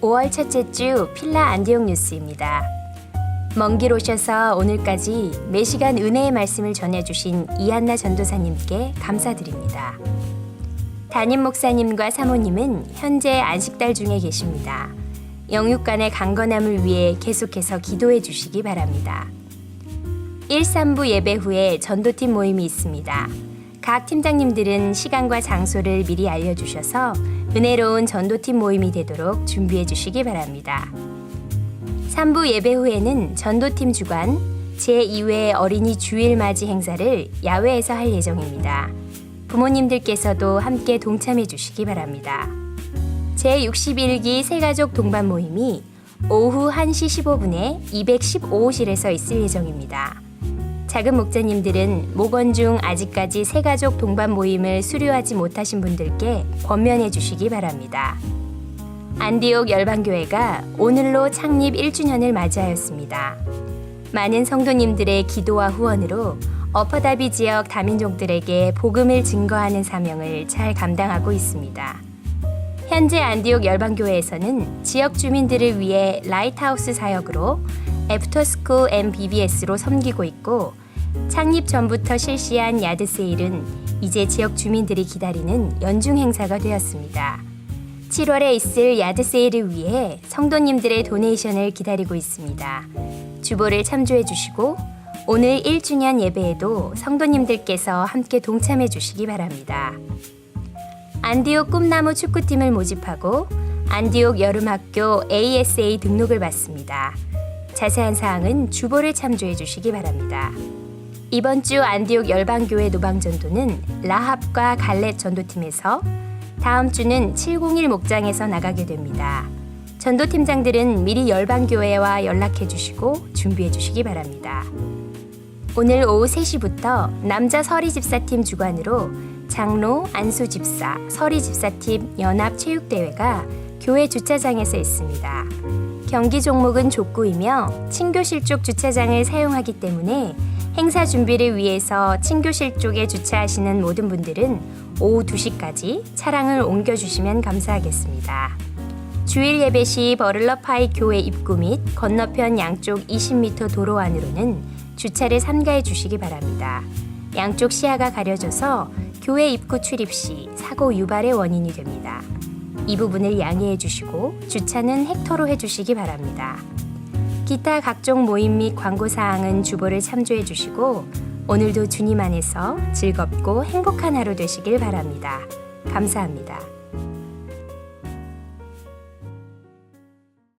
5월 첫째 주 필라 안디옥 뉴스입니다. 먼 길 오셔서 오늘까지 매시간 은혜의 말씀을 전해주신 이한나 전도사님께 감사드립니다. 담임 목사님과 사모님은 현재 안식달 중에 계십니다. 영육간의 강건함을 위해 계속해서 기도해 주시기 바랍니다. 1, 3부 예배 후에 전도팀 모임이 있습니다. 각 팀장님들은 시간과 장소를 미리 알려주셔서 은혜로운 전도팀 모임이 되도록 준비해 주시기 바랍니다. 3부 예배 후에는 전도팀 주관 제2회 어린이 주일 맞이 행사를 야외에서 할 예정입니다. 부모님들께서도 함께 동참해 주시기 바랍니다. 제61기 새가족 동반 모임이 오후 1시 15분에 215호실에서 있을 예정입니다. 작은 목자님들은 목원 중 아직까지 새가족 동반 모임을 수료하지 못하신 분들께 권면해 주시기 바랍니다. 안디옥 열방교회가 오늘로 창립 1주년을 맞이하였습니다. 많은 성도님들의 기도와 후원으로 어퍼다비 지역 다민족들에게 복음을 증거하는 사명을 잘 감당하고 있습니다. 현재 안디옥 열방교회에서는 지역 주민들을 위해 라이트하우스 사역으로 애프터스쿨 MBBS로 섬기고 있고 창립 전부터 실시한 야드 세일은 이제 지역 주민들이 기다리는 연중 행사가 되었습니다. 7월에 있을 야드 세일을 위해 성도님들의 도네이션을 기다리고 있습니다. 주보를 참조해 주시고 오늘 1주년 예배에도 성도님들께서 함께 동참해 주시기 바랍니다. 안디옥 꿈나무 축구팀을 모집하고 안디옥 여름학교 ASA 등록을 받습니다. 자세한 사항은 주보를 참조해 주시기 바랍니다. 이번 주 안디옥 열방교회 노방전도는 라합과 갈렛 전도팀에서 다음 주는 701 목장에서 나가게 됩니다. 전도팀장들은 미리 열방교회와 연락해 주시고 준비해 주시기 바랍니다. 오늘 오후 3시부터 남자 서리 집사팀 주관으로 장로 안수 집사 서리 집사팀 연합 체육대회가 교회 주차장에서 있습니다. 경기 종목은 족구이며 친교실 쪽 주차장을 사용하기 때문에 행사 준비를 위해서 친교실 쪽에 주차하시는 모든 분들은 오후 2시까지 차량을 옮겨주시면 감사하겠습니다. 주일 예배 시 버를러파이 교회 입구 및 건너편 양쪽 20m 도로 안으로는 주차를 삼가해 주시기 바랍니다. 양쪽 시야가 가려져서 교회 입구 출입 시 사고 유발의 원인이 됩니다. 이 부분을 양해해 주시고 주차는 헥터로 해 주시기 바랍니다. 기타 각종 모임 및 광고 사항은 주보를 참조해 주시고 오늘도 주님 안에서 즐겁고 행복한 하루 되시길 바랍니다. 감사합니다.